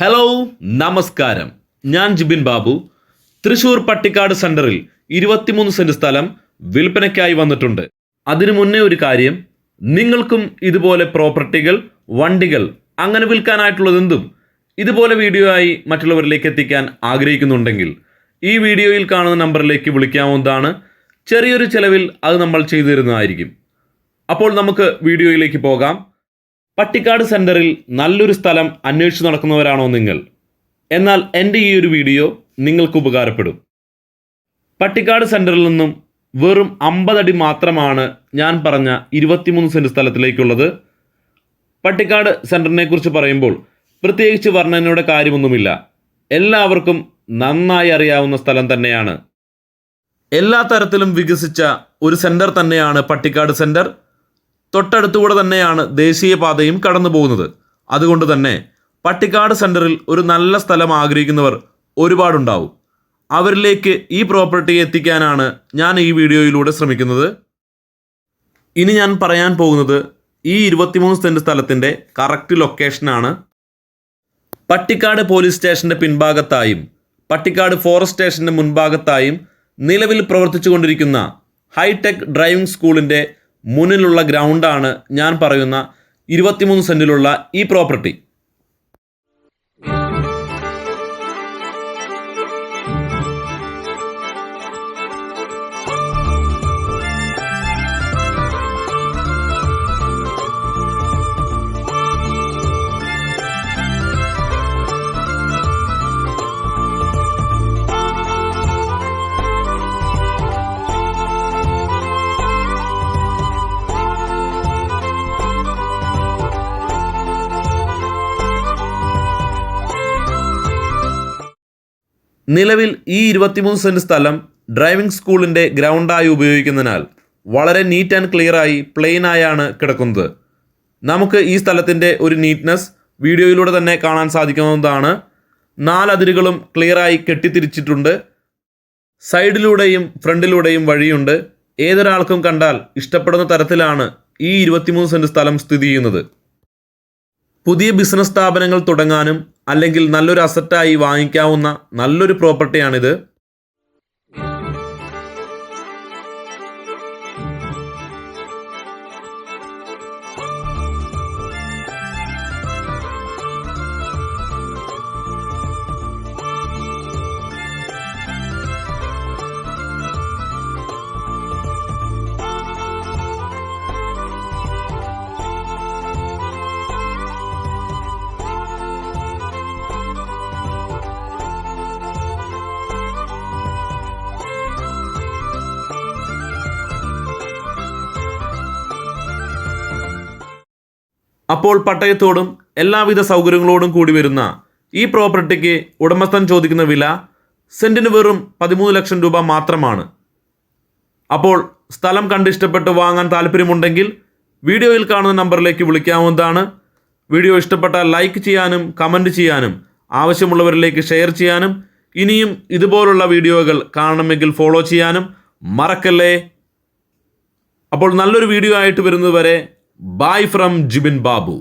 Hello നമസ്കാരം. ഞാൻ ജിബിൻ ബാബു. തൃശൂർ പട്ടിക്കാട് സെന്ററിൽ ഇരുപത്തിമൂന്ന് സെന്റ് സ്ഥലം വിൽപ്പനയ്ക്കായി വന്നിട്ടുണ്ട്. അതിനു മുന്നേ ഒരു കാര്യം നിങ്ങൾക്കും ഇതുപോലെ പ്രോപ്പർട്ടികൾ വണ്ടികൾ അങ്ങനെ വിൽക്കാനായിട്ടുള്ളതെന്തും ഇതുപോലെ വീഡിയോ ആയി മറ്റുള്ളവരിലേക്ക് എത്തിക്കാൻ ആഗ്രഹിക്കുന്നുണ്ടെങ്കിൽ ഈ വീഡിയോയിൽ കാണുന്ന നമ്പറിലേക്ക് വിളിക്കാവുന്നതാണ്. ചെറിയൊരു ചെലവിൽ അത് നമ്മൾ ചെയ്തു തരുന്നതായിരിക്കും. അപ്പോൾ നമുക്ക് വീഡിയോയിലേക്ക് പോകാം. പട്ടിക്കാട് സെന്ററിൽ നല്ലൊരു സ്ഥലം അന്വേഷിച്ച് നടക്കുന്നവരാണോ നിങ്ങൾ? എന്നാൽ എന്റെ ഈ ഒരു വീഡിയോ നിങ്ങൾക്ക് ഉപകാരപ്പെടും. പട്ടിക്കാട് സെന്ററിൽ നിന്നും വെറും അമ്പതടി മാത്രമാണ് ഞാൻ പറഞ്ഞ ഇരുപത്തിമൂന്ന് സെന്റ് സ്ഥലത്തിലേക്കുള്ളത്. പട്ടിക്കാട് സെന്ററിനെ കുറിച്ച് പറയുമ്പോൾ പ്രത്യേകിച്ച് വർണനയുടെ കാര്യമൊന്നുമില്ല. എല്ലാവർക്കും നന്നായി അറിയാവുന്ന സ്ഥലം തന്നെയാണ്. എല്ലാ തരത്തിലും വികസിച്ച ഒരു സെന്റർ തന്നെയാണ് പട്ടിക്കാട് സെന്റർ. തൊട്ടടുത്തുകൂടെ തന്നെയാണ് ദേശീയപാതയും കടന്നു പോകുന്നത് അതുകൊണ്ട് തന്നെ പട്ടിക്കാട് സെന്ററിൽ ഒരു നല്ല സ്ഥലം ആഗ്രഹിക്കുന്നവർ ഒരുപാടുണ്ടാവും. അവരിലേക്ക് ഈ പ്രോപ്പർട്ടി എത്തിക്കാനാണ് ഞാൻ ഈ വീഡിയോയിലൂടെ ശ്രമിക്കുന്നത്. ഇനി ഞാൻ പറയാൻ പോകുന്നത് ഈ ഇരുപത്തിമൂന്ന് സെന്റ് സ്ഥലത്തിന്റെ കറക്റ്റ് ലൊക്കേഷനാണ്. പട്ടിക്കാട് പോലീസ് സ്റ്റേഷന്റെ പിൻഭാഗത്തായും പട്ടിക്കാട് ഫോറസ്റ്റ് സ്റ്റേഷന്റെ മുൻഭാഗത്തായും നിലവിൽ പ്രവർത്തിച്ചുകൊണ്ടിരിക്കുന്ന ഹൈടെക് ഡ്രൈവിംഗ് സ്കൂളിന്റെ മുന്നിലുള്ള ഗ്രൗണ്ടാണ് ഞാൻ പറയുന്ന ഇരുപത്തിമൂന്ന് സെന്റിലുള്ള ഈ പ്രോപ്പർട്ടി നിലവിൽ ഈ ഇരുപത്തിമൂന്ന് സെന്റ് സ്ഥലം ഡ്രൈവിംഗ് സ്കൂളിന്റെ ഗ്രൗണ്ടായി ഉപയോഗിക്കുന്നതിനാൽ വളരെ നീറ്റ് ആൻഡ് ക്ലിയറായി പ്ലെയിനായാണ് കിടക്കുന്നത്. നമുക്ക് ഈ സ്ഥലത്തിന്റെ ഒരു നീറ്റ്നെസ് വീഡിയോയിലൂടെ തന്നെ കാണാൻ സാധിക്കുന്നതാണ്. നാലതിരുകളും ക്ലിയറായി കെട്ടിത്തിരിച്ചിട്ടുണ്ട്. സൈഡിലൂടെയും ഫ്രണ്ടിലൂടെയും വഴിയുണ്ട്. ഏതൊരാൾക്കും കണ്ടാൽ ഇഷ്ടപ്പെടുന്ന തരത്തിലാണ് ഈ ഇരുപത്തിമൂന്ന് സെന്റ് സ്ഥലം സ്ഥിതി ചെയ്യുന്നത്. പുതിയ ബിസിനസ് സ്ഥാപനങ്ങൾ തുടങ്ങാനും അല്ലെങ്കിൽ നല്ലൊരു അസറ്റായി വാങ്ങിക്കാവുന്ന നല്ലൊരു പ്രോപ്പർട്ടിയാണിത് അപ്പോൾ പട്ടയത്തോടും എല്ലാവിധ സൗകര്യങ്ങളോടും കൂടി വരുന്ന ഈ പ്രോപ്പർട്ടിക്ക് ഉടമസ്ഥൻ ചോദിക്കുന്ന വില സെന്റിന് വെറും പതിമൂന്ന് ലക്ഷം രൂപ മാത്രമാണ്. അപ്പോൾ സ്ഥലം കണ്ടിഷ്ടപ്പെട്ട് വാങ്ങാൻ താല്പര്യമുണ്ടെങ്കിൽ വീഡിയോയിൽ കാണുന്ന നമ്പറിലേക്ക് വിളിക്കാവുന്നതാണ്. വീഡിയോ ഇഷ്ടപ്പെട്ടാൽ ലൈക്ക് ചെയ്യാനും കമന്റ് ചെയ്യാനും ആവശ്യമുള്ളവരിലേക്ക് ഷെയർ ചെയ്യാനും ഇനിയും ഇതുപോലുള്ള വീഡിയോകൾ കാണണമെങ്കിൽ ഫോളോ ചെയ്യാനും മറക്കല്ലേ. അപ്പോൾ നല്ലൊരു വീഡിയോ ആയിട്ട് വരുന്നതുവരെ ബൈ ഫ്രം ജിബിൻ ബാബു